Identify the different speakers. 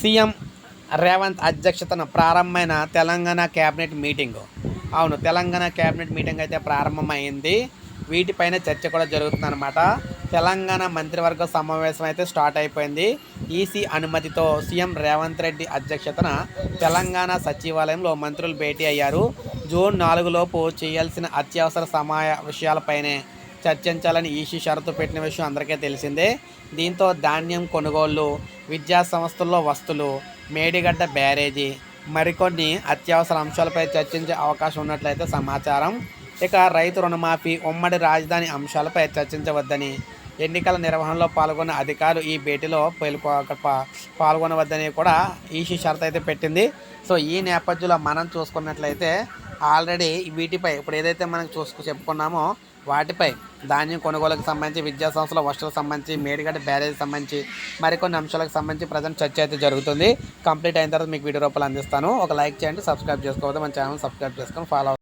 Speaker 1: CM Revanth అధ్యక్షతన ప్రారంభమైన Telangana cabinet meeting. అవును తెలంగాణ కేబినెట్ మీటింగ్ అయితే ప్రారంభమైంది. వీటిపైన చర్చ కూడా జరుగుతుందన్నమాట. తెలంగాణ మంత్రివర్గ సమావేశం అయితే స్టార్ట్ అయిపోయింది. ఈసీ అనుమతితో సీఎం రేవంత్ రెడ్డి అధ్యక్షతన తెలంగాణ సచివాలయంలో మంత్రులు భేటీ అయ్యారు. జూన్ నాలుగులోపు చేయాల్సిన అత్యవసర సమాయ విషయాలపైనే చర్చించాలని ఈసీ షరతు పెట్టిన విషయం అందరికీ తెలిసిందే. దీంతో ధాన్యం కొనుగోళ్ళు విద్యా సంస్థల్లో వస్తువులు మేడిగడ్డ బ్యారేజీ మరికొన్ని అత్యవసర అంశాలపై చర్చించే అవకాశం ఉన్నట్లయితే సమాచారం. ఇక రైతు రుణమాఫీ ఉమ్మడి రాజధాని అంశాలపై చర్చించవద్దని ఎన్నికల నిర్వహణలో పాల్గొన్న అధికారులు ఈ భేటీలో పాల్గొ పాల్గొనవద్దని కూడా ఈసీ షరత్ అయితే పెట్టింది. సో ఈ నేపథ్యంలో మనం చూసుకున్నట్లయితే ఆల్రెడీ వీటిపై ఇప్పుడు ఏదైతే మనం చూసుకు చెప్పుకున్నామో వాటిపై ధాన్యం కొనుగోలుకు సంబంధించి విద్యా సంస్థల వస్తువులకు సంబంధించి మేడిగడ్డ బ్యారేజ్ సంబంధించి మరికొన్ని అంశాలకు సంబంధించి ప్రజెంట్ చర్చ అయితే జరుగుతుంది. కంప్లీట్ అయిన తర్వాత మీకు వీడియో రూపాయలు అందిస్తాను. ఒక లైక్ చేయండి సబ్స్క్రైబ్ చేసుకోవద్దు. మన ఛానల్ సబ్స్క్రైబ్ చేసుకొని ఫాలో